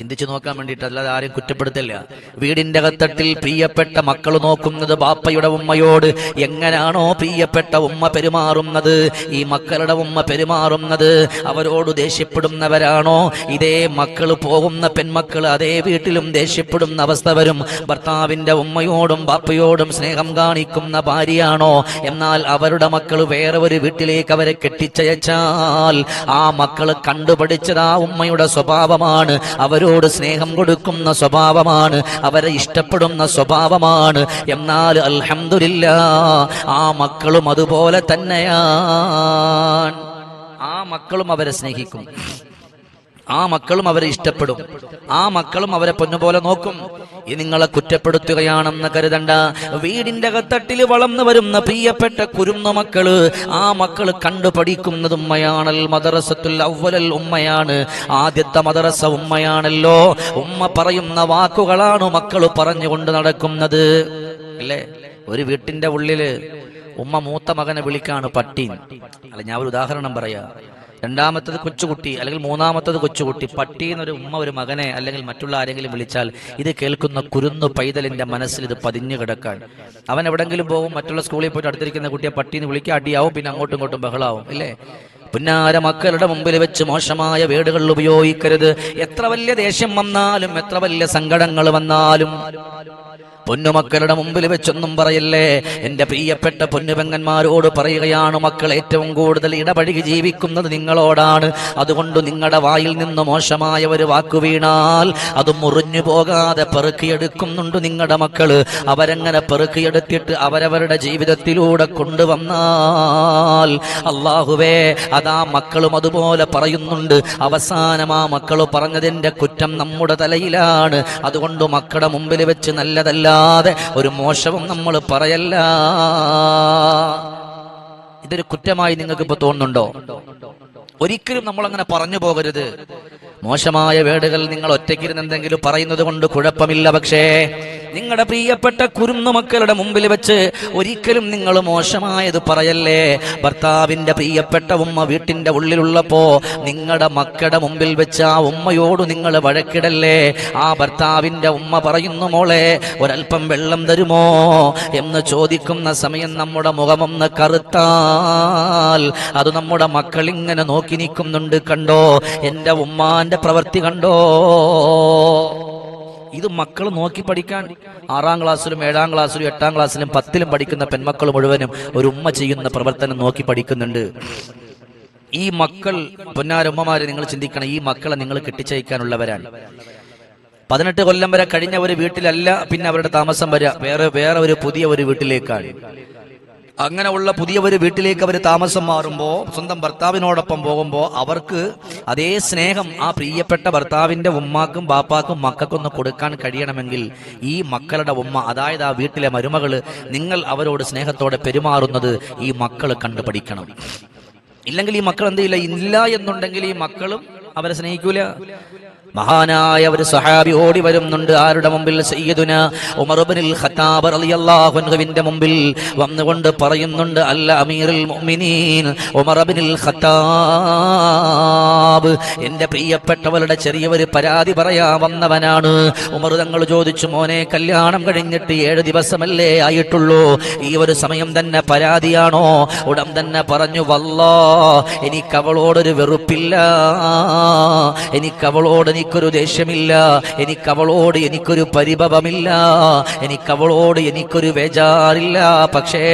ചിന്തിച്ചു നോക്കാൻ വേണ്ടിയിട്ട് അല്ലാതെ ആരും കുറ്റപ്പെടുത്തില്ല വീടിന്റെ അകത്തട്ടിൽ പ്രിയപ്പെട്ട മക്കൾ നോക്കുന്നത് ബാപ്പയുടെ ഉമ്മയോട്. എങ്ങനെയാണോ പ്രിയപ്പെട്ട ഉമ്മ പെരുമാറുന്നത്? ഈ മക്കളുടെ ഉമ്മ പെരുമാറുന്നത് അവരോട് ദേഷ്യപ്പെടുന്നവരാണോ? ഇതേ മക്കൾ പോകുന്ന പെൺമക്കൾ അതേ വീട്ടിലും ദേഷ്യപ്പെടുന്ന അവസ്ഥ വരും. ഭർത്താവിന്റെ ഉമ്മയോടും ബാപ്പയോടും സ്നേഹം കാണിക്കുന്ന ഭാര്യയാണോ? എന്നാൽ അവരുടെ മക്കൾ വേറെ ഒരു വീട്ടിലേക്ക് അവരെ കെട്ടിച്ചയച്ചാൽ ആ മക്കൾ കണ്ടുപഠിച്ചത് ആ ഉമ്മയുടെ സ്വഭാവമാണ്. അവരോട് സ്നേഹം കൊടുക്കുന്ന സ്വഭാവമാണ് അവരെ ഇഷ്ടപ്പെടുന്ന സ്വഭാവമാണ്. എന്നാൽ അൽഹമില്ല ആ മക്കളും അതുപോലെ തന്നെയാണ്. ആ മക്കളും അവരെ സ്നേഹിക്കും. ആ മക്കളും അവരെ ഇഷ്ടപ്പെടും. ആ മക്കളും അവരെ പൊന്നുപോലെ നോക്കും. ഈ നിങ്ങളെ കുറ്റപ്പെടുത്തുകയാണെന്ന് കരുതണ്ട. വീടിന്റെ അകത്തട്ടിൽ വളർന്നു വരുന്ന പ്രിയപ്പെട്ട കുരുന്ന മക്കൾ ആ മക്കൾ കണ്ടു പഠിക്കുന്നത് ഉമ്മയാണൽ മദ്രസത്തുൽ അവലൽ ഉമ്മയാണ്. ആദ്യത്തെ മദ്രസ ഉമ്മയാണല്ലോ. ഉമ്മ പറയുന്ന വാക്കുകളാണ് മക്കൾ പറഞ്ഞുകൊണ്ട് നടക്കുന്നത്. അല്ലേ? ഒരു വീട്ടിന്റെ ഉള്ളിൽ ഉമ്മ മൂത്ത മകനെ വിളിക്കാണ് പട്ടി അല്ല ഞാൻ ഒരു ഉദാഹരണം പറയാ. രണ്ടാമത്തത് കൊച്ചുകുട്ടി അല്ലെങ്കിൽ മൂന്നാമത്തത് കൊച്ചുകുട്ടി. പട്ടി എന്നൊരു ഉമ്മ ഒരു മകനെ അല്ലെങ്കിൽ മറ്റുള്ള ആരെങ്കിലും വിളിച്ചാൽ ഇത് കേൾക്കുന്ന കുരുന്നു പൈതലിന്റെ മനസ്സിൽ ഇത് പതിഞ്ഞു കിടക്കാൻ. അവൻ എവിടെങ്കിലും പോകും മറ്റുള്ള സ്കൂളിൽ പോയിട്ട് അടുത്തിരിക്കുന്ന കുട്ടിയെ പട്ടീന്ന് വിളിക്കുക അടിയാവും പിന്നെ അങ്ങോട്ടും ഇങ്ങോട്ടും ബഹളാവും ഇല്ലേ? പുന്നാര മക്കളുടെ മുമ്പിൽ വെച്ച് മോശമായ വേടുകൾ ഉപയോഗിക്കരുത്. എത്ര വലിയ ദേഷ്യം വന്നാലും എത്ര വലിയ സങ്കടങ്ങൾ വന്നാലും. പൊന്നുമക്കളുടെ മുമ്പിൽ വെച്ചൊന്നും പറയല്ലേ? എന്റെ പ്രിയപ്പെട്ട പൊന്നുപെങ്ങന്മാരോട് പറയുകയാണ് മക്കൾ ഏറ്റവും കൂടുതൽ ഇടപഴകി ജീവിക്കുന്നത് നിങ്ങളോടാണ്. അതുകൊണ്ട് നിങ്ങളുടെ വായിൽ നിന്ന് മോശമായ ഒരു വാക്കു വീണാൽ അത് മുറിഞ്ഞു പോകാതെ പെറുക്കിയെടുക്കുന്നുണ്ട് നിങ്ങളുടെ മക്കൾ. അവരെങ്ങനെ പെറുക്കിയെടുത്തിട്ട് അവരവരുടെ ജീവിതത്തിലൂടെ കൊണ്ടുവന്നാൽ അള്ളാഹുവേ അതാ മക്കളും അതുപോലെ പറയുന്നുണ്ട്. അവസാനം ആ മക്കൾ പറഞ്ഞതിന്റെ കുറ്റം നമ്മുടെ തലയിലാണ്. അതുകൊണ്ട് മക്കളുടെ മുമ്പിൽ വെച്ച് നല്ലതല്ലാതെ ഒരു മോശവും നമ്മൾ പറയല്ല. ഇതൊരു കുറ്റമായി നിങ്ങൾക്ക് ഇപ്പൊ തോന്നുന്നുണ്ടോ? ഒരിക്കലും നമ്മൾ അങ്ങനെ പറഞ്ഞു പോകരുത്. മോശമായ വേടുകൾ നിങ്ങൾ ഒറ്റയ്ക്കിരുന്ന് എന്തെങ്കിലും പറയുന്നത് കൊണ്ട് കുഴപ്പമില്ല പക്ഷേ നിങ്ങളുടെ പ്രിയപ്പെട്ട കുരുന്നു മക്കളുടെ മുമ്പിൽ വെച്ച് ഒരിക്കലും നിങ്ങൾ മോശമായത് പറയല്ലേ? ഭർത്താവിന്റെ പ്രിയപ്പെട്ട ഉമ്മ വീട്ടിന്റെ ഉള്ളിലുള്ളപ്പോൾ നിങ്ങളുടെ മക്കളുടെ മുമ്പിൽ വെച്ച് ആ ഉമ്മയോട് നിങ്ങൾ വഴക്കിടല്ലേ? ആ ഭർത്താവിന്റെ ഉമ്മ പറയുന്നു മോളെ ഒരൽപ്പം വെള്ളം തരുമോ? എന്ന് ചോദിക്കുന്ന സമയം നമ്മുടെ മുഖമൊന്ന് കറുത്താൽ അത് നമ്മുടെ മക്കളിങ്ങനെ നോക്കി നിൽക്കുന്നുണ്ട്. കണ്ടോ എന്റെ ഉമ്മാന്റെ പ്രവൃത്തി കണ്ടോ? ഇത് മക്കൾ നോക്കി പഠിക്കാൻ ആറാം ക്ലാസ്സിലും ഏഴാം ക്ലാസ്സിലും എട്ടാം ക്ലാസ്സിലും പത്തിലും പഠിക്കുന്ന പെൺമക്കൾ മുഴുവനും ഒരു ഉമ്മ ചെയ്യുന്ന പ്രവർത്തനം നോക്കി പഠിക്കുന്നുണ്ട്. ഈ മക്കൾ പൊന്നാരമ്മമാരെ നിങ്ങൾ ചിന്തിക്കണം ഈ മക്കളെ നിങ്ങൾ കെട്ടിച്ചയക്കാനുള്ളവരാണ്. പതിനെട്ട് കൊല്ലം വരെ കഴിഞ്ഞ ഒരു വീട്ടിലല്ല പിന്നെ അവരുടെ താമസം വരിക വേറെ വേറെ ഒരു പുതിയ ഒരു വീട്ടിലേക്കാണ്. അങ്ങനെ ഉള്ള പുതിയ ഒരു വീട്ടിലേക്ക് അവർ താമസം മാറുമ്പോൾ സ്വന്തം ഭർത്താവിനോടൊപ്പം പോകുമ്പോൾ അവർക്ക് അതേ സ്നേഹം ആ പ്രിയപ്പെട്ട ഭർത്താവിന്റെ ഉമ്മാക്കും ബാപ്പാക്കും മക്കൾക്കൊന്ന് കൊടുക്കാൻ കഴിയണമെങ്കിൽ ഈ മക്കളുടെ ഉമ്മ അതായത് ആ വീട്ടിലെ മരുമകൾ നിങ്ങൾ അവരോട് സ്നേഹത്തോടെ പെരുമാറുന്നത് ഈ മക്കൾ കണ്ടു പഠിക്കണം ഇല്ലെങ്കിൽ ഈ മക്കൾ എന്ത് ചെയ്യില്ല? ഇല്ല എന്നുണ്ടെങ്കിൽ ഈ മക്കളും അവരെ സ്നേഹിക്കൂല. മഹാനായ ഒരു സഹാബി ഓടി വരുന്നുണ്ട്. ആരുടെ മുമ്പിൽ? സയ്യിദുന ഉമർബിനിൽ ഖത്താബ് റളിയല്ലാഹു അൻഹുവിന്റെ മുമ്പിൽ വന്നുകൊണ്ട് പറയുന്നുണ്ട് അല്ല അമീറുൽ മുഅ്മിനീൻ ഉമർബിനിൽ ഖത്താബ് എന്റെ പ്രിയപ്പെട്ടവളുടെ ചെറിയൊരു പരാതി പറയാ വന്നവനാണ്. ഉമർ തങ്ങൾ ചോദിച്ചു മോനെ കല്യാണം കഴിഞ്ഞിട്ട് ഏഴ് ദിവസമല്ലേ ആയിട്ടുള്ളൂ? ഈ ഒരു സമയം തന്നെ പരാതിയാണോ? ഉടൻ തന്നെ പറഞ്ഞു വല്ലോ എനിക്കവളോടൊരു വെറുപ്പില്ല. എനിക്ക് അവളോട് എനിക്കൊരു ദേഷ്യമില്ല. എനിക്കവളോട് എനിക്കൊരു പരിഭവമില്ല. എനിക്കവളോട് എനിക്കൊരു വേജാറില്ല. പക്ഷേ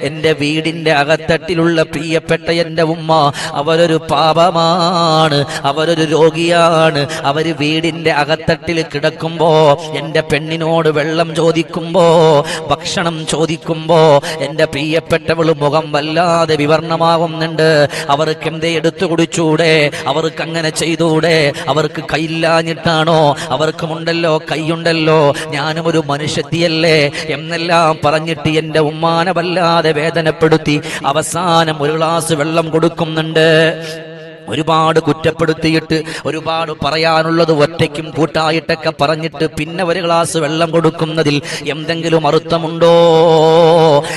എന്റെ വീടിന്റെ അകത്തട്ടിലുള്ള പ്രിയപ്പെട്ട എന്റെ ഉമ്മ അവരൊരു പാപമാണ്. അവരൊരു രോഗിയാണ്. അവർ വീടിന്റെ അകത്തട്ടിൽ കിടക്കുമ്പോൾ എന്റെ പെണ്ണിനോട് വെള്ളം ചോദിക്കുമ്പോൾ ഭക്ഷണം ചോദിക്കുമ്പോൾ എന്റെ പ്രിയപ്പെട്ടവൾ മുഖം വല്ലാതെ വിവരണമാകുന്നുണ്ട് അവർക്ക് എന്തേ എടുത്തു കുടിച്ചൂടെ അവർക്ക് അങ്ങനെ ചെയ്തൂടെ? അവർക്ക് കൈയില്ലാഞ്ഞിട്ടാണോ? അവർക്കുമുണ്ടല്ലോ കൈയുണ്ടല്ലോ. ഞാനും ഒരു മനുഷ്യത്തിയല്ലേ. എന്നെല്ലാം പറഞ്ഞിട്ട് എന്റെ ഉമ്മാനെ വല്ലാതെ വേദനപ്പെടുത്തി അവസാനം ഒരു ഗ്ലാസ് വെള്ളം കൊടുക്കുന്നുണ്ട്. ഒരുപാട് കുറ്റപ്പെടുത്തിയിട്ട് ഒരുപാട് പറയാനുള്ളത് ഒറ്റയ്ക്കും കൂട്ടായിട്ടൊക്കെ പറഞ്ഞിട്ട് പിന്നെ ഒരു ഗ്ലാസ് വെള്ളം കൊടുക്കുന്നതിൽ എന്തെങ്കിലും അർത്ഥമുണ്ടോ?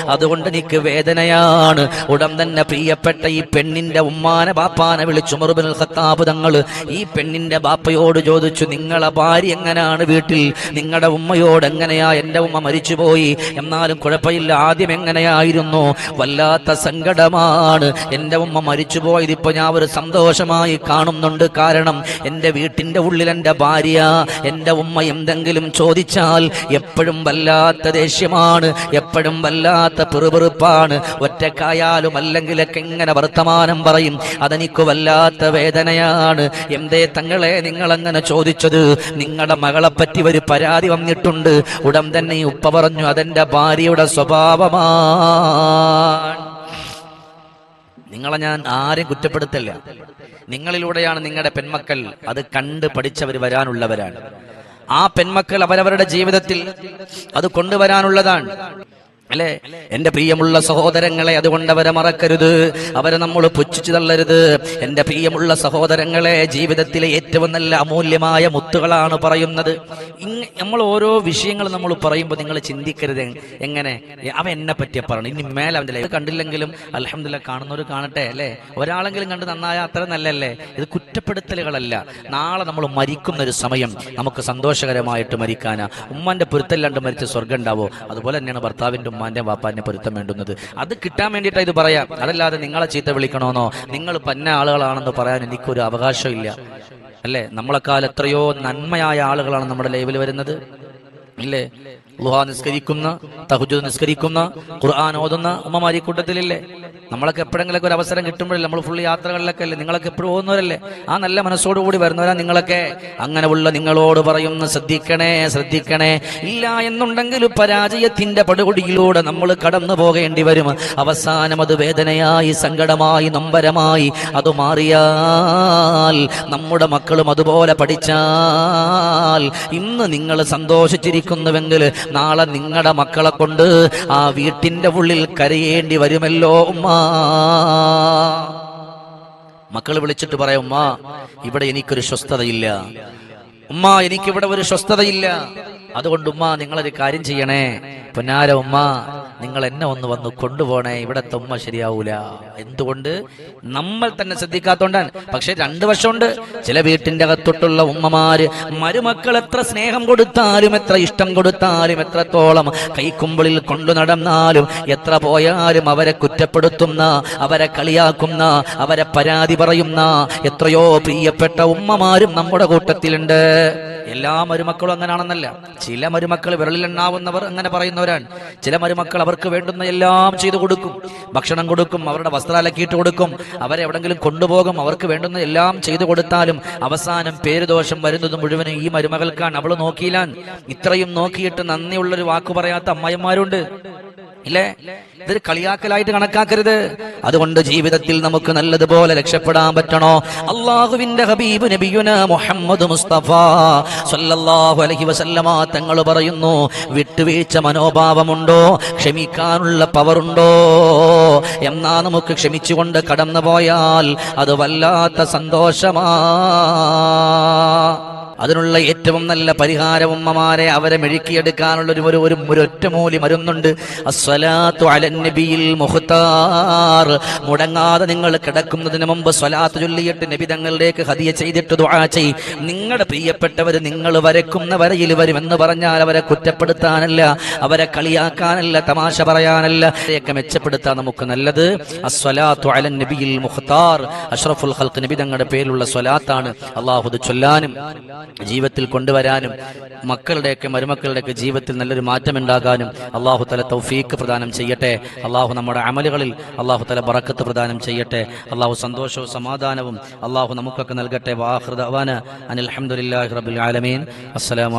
അതുകൊണ്ട് എനിക്ക് വേദനയാണ്. ഉടൻ തന്നെ പ്രിയപ്പെട്ട ഈ പെണ്ണിന്റെ ഉമ്മാനെ ബാപ്പാനെ വിളിച്ചു. മുറുബിൻ ഖത്താബ് തങ്ങൾ ഈ പെണ്ണിന്റെ ബാപ്പയോട് ചോദിച്ചു നിങ്ങളെ ഭാര്യ എങ്ങനെയാണ് വീട്ടിൽ? നിങ്ങളുടെ ഉമ്മയോട് എങ്ങനെയാ? എന്റെ ഉമ്മ മരിച്ചുപോയി. എന്നാലും കുഴപ്പമില്ല ആദ്യം എങ്ങനെയായിരുന്നു? വല്ലാത്ത സങ്കടമാണ്. എന്റെ ഉമ്മ മരിച്ചുപോയത് ഇപ്പൊ ഞാൻ ഒരു സന്തോഷമായി കാണുന്നുണ്ട്. കാരണം എന്റെ വീട്ടിന്റെ ഉള്ളിൽ എന്റെ ഭാര്യ എന്റെ ഉമ്മ എന്തെങ്കിലും ചോദിച്ചാൽ എപ്പോഴും വല്ലാത്ത ദേഷ്യമാണ് എപ്പോഴും വല്ലാത്ത പിറുപിറുപ്പാണ്. ഒറ്റക്കായാലും അല്ലെങ്കിലൊക്കെ എങ്ങനെ വർത്തമാനം പറയും. അതെനിക്ക് വല്ലാത്ത വേദനയാണ്. എന്തേ തങ്ങളെ നിങ്ങൾ അങ്ങനെ ചോദിച്ചത്? നിങ്ങളുടെ മകളെ പറ്റി ഒരു പരാതി വന്നിട്ടുണ്ട്. ഉടൻ തന്നെ ഉപ്പ പറഞ്ഞു അതെന്റെ ഭാര്യയുടെ സ്വഭാവമാണ്. നിങ്ങളെ ഞാൻ ആരും കുറ്റപ്പെടുത്തല്ല. നിങ്ങളിലൂടെയാണ് നിങ്ങളുടെ പെൺമക്കൾ അത് കണ്ട് പഠിച്ചവർ വരാനുള്ളവരാണ്. ആ പെൺമക്കൾ അവരവരുടെ ജീവിതത്തിൽ അത് കൊണ്ടുവരാനുള്ളതാണ്. അല്ലേ? എന്റെ പ്രിയമുള്ള സഹോദരങ്ങളെ അതുകൊണ്ട് അവരെ മറക്കരുത്. അവരെ നമ്മൾ പുച്ഛിച്ചു തള്ളരുത്. എന്റെ പ്രിയമുള്ള സഹോദരങ്ങളെ ജീവിതത്തിലെ ഏറ്റവും നല്ല അമൂല്യമായ മുത്തുകളാണ് പറയുന്നത്. നമ്മൾ ഓരോ വിഷയങ്ങൾ നമ്മൾ പറയുമ്പോൾ നിങ്ങൾ ചിന്തിക്കരുത്. എങ്ങനെ? അവൻ എന്നെ പറ്റിയ പറഞ്ഞു. ഇനി മേലെ അവന്റെ കണ്ടില്ലെങ്കിലും അലഹമില്ല കാണുന്നവർ കാണട്ടെ അല്ലേ? ഒരാളെങ്കിലും കണ്ട് നന്നായ അത്ര നല്ലല്ലേ ഇത് കുറ്റപ്പെടുത്തലുകളല്ല നാളെ നമ്മൾ മരിക്കുന്ന ഒരു സമയം നമുക്ക് സന്തോഷകരമായിട്ട് മരിക്കാനാ. ഉമ്മാന്റെ പൊരുത്തല്ലാണ്ട് മരിച്ച സ്വർഗം ഉണ്ടാവോ? അതുപോലെ തന്നെയാണ് ഭർത്താവിന്റെ ഉമ്മാന്റെ വാപ്പാന്റെ പൊരുത്തം വേണ്ടുന്നത്. അത് കിട്ടാൻ വേണ്ടിയിട്ട് ഇത് പറയാം. അതല്ലാതെ നിങ്ങളെ ചീത്ത വിളിക്കണമെന്നോ നിങ്ങൾ പന്ന ആളുകളാണെന്ന് പറയാൻ എനിക്കൊരു അവകാശമില്ല. അല്ലേ? നമ്മളെക്കാൾ എത്രയോ നന്മയായ ആളുകളാണ് നമ്മുടെ ലൈവിൽ വരുന്നത്. ഇല്ലേ? ലുഹ നിസ്കരിക്കുന്ന തഹുജു നിസ്കരിക്കുന്ന ഖുർആൻ ഓതുന്ന ഉമ്മമാരി കൂട്ടത്തിലില്ലേ നമ്മളൊക്കെ എപ്പോഴെങ്കിലൊക്കെ ഒരു അവസരം കിട്ടുമ്പോഴല്ലേ നമ്മൾ ഫുൾ യാത്രകളിലൊക്കെ അല്ലേ? നിങ്ങളൊക്കെ എപ്പോഴും പോകുന്നവരല്ലേ? ആ നല്ല മനസ്സോടുകൂടി വരുന്നവരാ നിങ്ങളൊക്കെ. അങ്ങനെ ഉള്ള നിങ്ങളോട് പറയുന്ന ശ്രദ്ധിക്കണേ ശ്രദ്ധിക്കണേ. ഇല്ല എന്നുണ്ടെങ്കിൽ പരാജയത്തിന്റെ പടുകുടിയിലൂടെ നമ്മൾ കടന്നു പോകേണ്ടി വരും. അവസാനം അത് വേദനയായി സങ്കടമായി നമ്പരമായി അത് മാറിയാൽ നമ്മുടെ മക്കളും അതുപോലെ പഠിച്ചാൽ ഇന്ന് നിങ്ങൾ സന്തോഷിച്ചിരിക്കുന്നുവെങ്കിൽ നാളെ നിങ്ങളുടെ മക്കളെ കൊണ്ട് ആ വീട്ടിന്റെ ഉള്ളിൽ കരയേണ്ടി വരുമല്ലോ ഉമ്മ. മക്കൾ വിളിച്ചിട്ട് പറയാം ഉമ്മ ഇവിടെ എനിക്കൊരു സ്വസ്ഥതയില്ല. ഉമ്മ എനിക്കിവിടെ ഒരു സ്വസ്ഥതയില്ല. അതുകൊണ്ട് ഉമ്മ നിങ്ങളൊരു കാര്യം ചെയ്യണേ. പൊന്നാര ഉമ്മ നിങ്ങൾ എന്നെ ഒന്ന് വന്ന് കൊണ്ടുപോണേ. ഇവിടത്തെ ഉമ്മ ശരിയാവൂല. എന്തുകൊണ്ട്? നമ്മൾ തന്നെ ശ്രദ്ധിക്കാത്തോണ്ടാണ്. പക്ഷെ രണ്ടു വർഷമുണ്ട് ചില വീട്ടിന്റെ അകത്തൊട്ടുള്ള ഉമ്മമാര് മരുമക്കൾ എത്ര സ്നേഹം കൊടുത്താലും എത്ര ഇഷ്ടം കൊടുത്താലും എത്രത്തോളം കൈക്കുമ്പിളിൽ കൊണ്ടു നടന്നാലും എത്ര പോയാലും അവരെ കുറ്റപ്പെടുത്തുന്ന അവരെ കളിയാക്കുന്ന അവരെ പരാതി പറയുന്ന എത്രയോ പ്രിയപ്പെട്ട ഉമ്മമാരും നമ്മുടെ കൂട്ടത്തിലുണ്ട്. എല്ലാ മരുമക്കളും അങ്ങനെയാണെന്നല്ല ചില മരുമക്കൾ വിരളിലെണ്ണാവുന്നവർ അങ്ങനെ പറയുന്നവരാണ്. ചില മരുമക്കൾ അവർക്ക് വേണ്ടുന്ന എല്ലാം ചെയ്തു കൊടുക്കും. ഭക്ഷണം കൊടുക്കും അവരുടെ വസ്ത്രം അലക്കിയിട്ട് കൊടുക്കും അവരെ എവിടെങ്കിലും കൊണ്ടുപോകും അവർക്ക് വേണ്ടുന്ന എല്ലാം ചെയ്തു കൊടുത്താലും അവസാനം പേരുദോഷം വരുന്നത് മുഴുവനും ഈ മരുമകൾക്കാണ്. അവൾ നോക്കിയില്ലാൻ ഇത്രയും നോക്കിയിട്ട് നന്ദിയുള്ളൊരു വാക്കു പറയാത്ത അമ്മായിമാരുണ്ട്. ഇല്ലേ? ഇതൊരു കളിയാക്കലായിട്ട് കണക്കാക്കരുത്. അതുകൊണ്ട് ജീവിതത്തിൽ നമുക്ക് നല്ലതുപോലെ രക്ഷപ്പെടാൻ പറ്റണോ? അള്ളാഹുവിന്റെ ഹബീബ് നബിയുന മുഹമ്മദ് മുസ്തഫ സല്ലല്ലാഹു അലൈഹി വസല്ലമ തങ്ങൾ പറയുന്നു വിട്ടുവീഴ്ച മനോഭാവമുണ്ടോ? ക്ഷമിക്കാനുള്ള പവറുണ്ടോ? എന്നാ നമുക്ക് ക്ഷമിച്ചുകൊണ്ട് കടന്നു പോയാൽ അത് വല്ലാത്ത സന്തോഷമാ. അതിനുള്ള ഏറ്റവും നല്ല പരിഹാരം ഉമ്മമാരെ അവരെ മെഴുക്കിയെടുക്കാനുള്ള ഒരു ഒരു ഒരു ഒരു ഒറ്റമൂലി മരുന്നുണ്ട്. മുടങ്ങാതെ നിങ്ങൾ കിടക്കുന്നതിന് മുമ്പ് സ്വലാത്ത് ചൊല്ലിയിട്ട് നബി തങ്ങളിലേക്ക് ഹദിയ ചെയ്തിട്ട് ദുആ ചെയ്. നിങ്ങളുടെ പ്രിയപ്പെട്ടവർ നിങ്ങൾ വരക്കുന്ന വരയിൽ വരുമെന്ന് പറഞ്ഞാൽ അവരെ കുറ്റപ്പെടുത്താനല്ല അവരെ കളിയാക്കാനല്ല തമാശ പറയാനല്ല. അവരെയൊക്കെ മെച്ചപ്പെടുത്താൻ നമുക്ക് നല്ലത്. അഷ്റഫുൽ ഹൽക്ക് നബി തങ്ങളുടെ പേരിലുള്ള സ്വലാത്താണ്. അള്ളാഹു ഇത് ചൊല്ലാനും. ജീവിതത്തിൽ കൊണ്ടുവരാനും മക്കളുടെയൊക്കെ മരുമക്കളുടെയൊക്കെ ജീവിതത്തിൽ നല്ലൊരു മാറ്റം ഉണ്ടാകാനും അള്ളാഹു തല തൗഫീക്ക് പ്രദാനം ചെയ്യട്ടെ. അള്ളാഹു നമ്മുടെ അമലുകളിൽ അള്ളാഹു തല ബറക്കത്ത് പ്രദാനം ചെയ്യട്ടെ. അള്ളാഹു സന്തോഷവും സമാധാനവും അള്ളാഹു നമുക്കൊക്കെ നൽകട്ടെ. വാഹൃദ അനിൽ അഹമ്മദ് റബുൽ ആലമീൻ. അസ്സലാമു